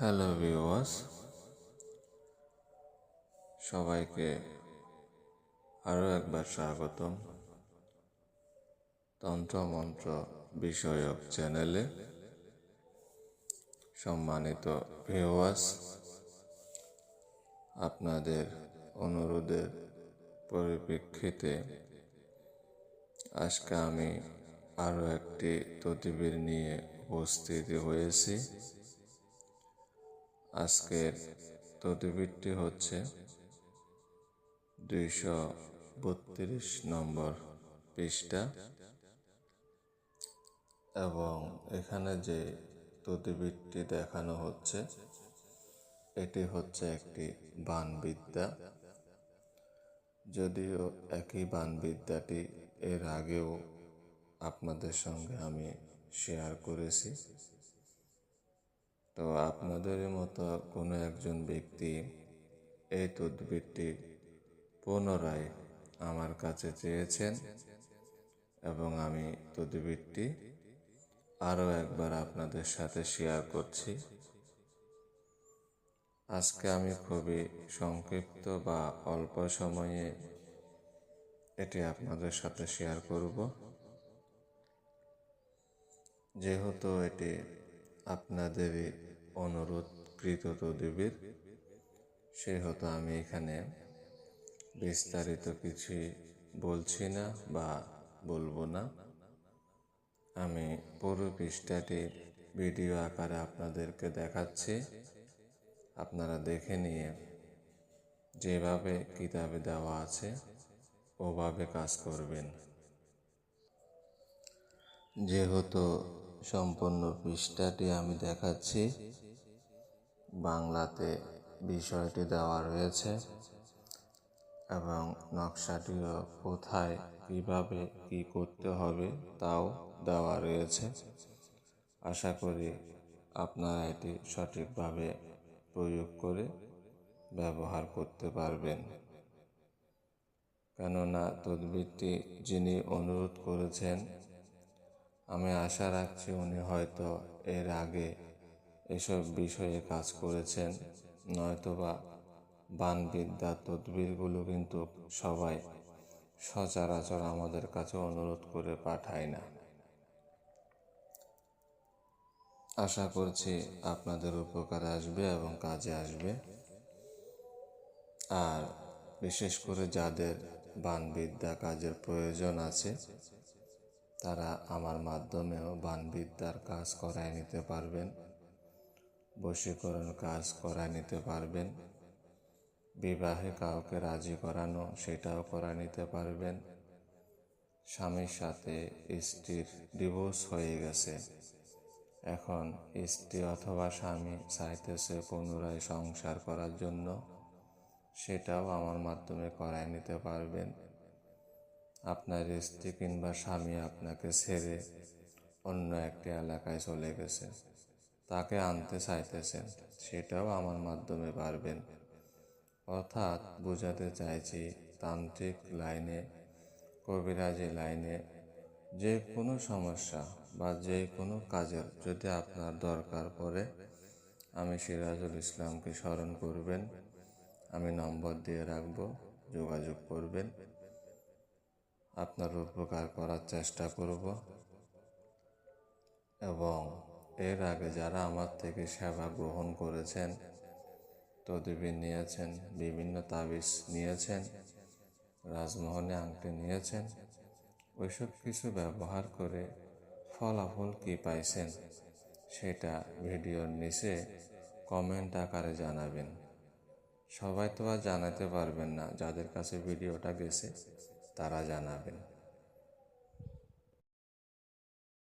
Hello viewers সবাইকে আরও একবার স্বাগতম। তন্ত্রমন্ত্র বিষয়ক চ্যানেলে সম্মানিত ভিউয়ার্স আপনাদের অনুরোধের পরিপ্রেক্ষিতে আজকে আমি আরও একটি তদবির নিয়ে উপস্থিত হয়েছি। আজকের তদবিরটি হচ্ছে দুইশো বত্রিশ নম্বর পৃষ্ঠা এবং এখানে যে তদবিরটি দেখানো হচ্ছে, এটি হচ্ছে একটি বানবিদ্যা। যদিও একই বানবিদ্যাটি এর আগেও আপনাদের সঙ্গে আমি শেয়ার করেছি। তো আপনাদের মতো কোনো একজন ব্যক্তি এই তদবিরটি পুনরায় আমার কাছে চেয়েছেন এবং আমি তদবিরটি আরও একবার আপনাদের সাথে শেয়ার করছি। আজকে আমি খুবই সংক্ষিপ্ত বা অল্প সময়ে এটি আপনাদের সাথে শেয়ার করব। যেহেতু এটি আপনাদেরই অনুরোধকৃত তদবির সেহেতু আমি এখানে বিস্তারিত কিছুই বলছি না বা বলব না। আমি পুরো পৃষ্ঠাটি ভিডিও আকারে আপনাদেরকে দেখাচ্ছি। আপনারা দেখে নিয়ে যেভাবে কিতাবে দেওয়া আছে, ওভাবে কাজ করবেন। যেহেতু সম্পূর্ণ পৃষ্ঠাটি আমি দেখাচ্ছি। বাংলাতে বিষয়টি দেওয়া রয়েছে এবং নকশাটিও কোথায়, কীভাবে, কি করতে হবে তাও দেওয়া রয়েছে। আশা করি আপনারা এটি সঠিকভাবে প্রয়োগ করে ব্যবহার করতে পারবেন। কেননা তদবিরটি যিনি অনুরোধ করেছেন আমি আশা রাখছি উনি হয়তো এর আগে এসব বিষয়ে কাজ করেছেন। নয়তোবা বানবিদ্যা তদবিরগুলো কিন্তু সবাই সচরাচর আমাদের কাছে অনুরোধ করে পাঠায় না। আশা করছি আপনাদের উপকারে আসবে এবং কাজে আসবে। আর বিশেষ করে যাদের বানবিদ্যা কাজের প্রয়োজন আছে তারা আমার মাধ্যমেও বানবিদ্যার কাজ করায় নিতে পারবেন, বশীকরণ কাজ করায় নিতে পারবেন, বিবাহে কাউকে রাজি করানো সেটাও করা নিতে পারবেন। স্বামীর সাথে স্ত্রীর ডিভোর্স হয়ে গেছে। এখন স্ত্রী অথবা স্বামী চাইতেছে পুনরায় সংসার করার জন্য, সেটাও আমার মাধ্যমে করায় নিতে পারবেন। আপনার স্ত্রী কিংবা স্বামী আপনাকে ছেড়ে অন্য একটি এলাকায় চলে গেছে। তাকে আনতে চাইতেছেন, সেটাও আমার মাধ্যমে পারবেন। অর্থাৎ বোঝাতে চাইছি, তান্ত্রিক লাইনে, কবিরাজি লাইনে যে কোনো সমস্যা বা যে কোনো কাজের যদি আপনার দরকার পড়ে, আমি সিরাজুল ইসলামকে স্মরণ করবেন, আমি নম্বর দিয়ে রাখব, যোগাযোগ করবেন। আপনার উপকার করার চেষ্টা করব। এবং এর আগে যারা আমার থেকে সেবা গ্রহণ করেছেন, তদবির নিয়েছেন, বিভিন্ন তাবিজ নিয়েছেন রাজমোহনে আংটি নিয়েছেন, ওইসব কিছু ব্যবহার করে ফলাফল কি পাইছেন সেটা ভিডিওর নিচে কমেন্ট আকারে জানাবেন। সবাই তো আর জানাতে পারবেন না যাদের কাছে ভিডিওটা গেছে। তারা জানাবেন।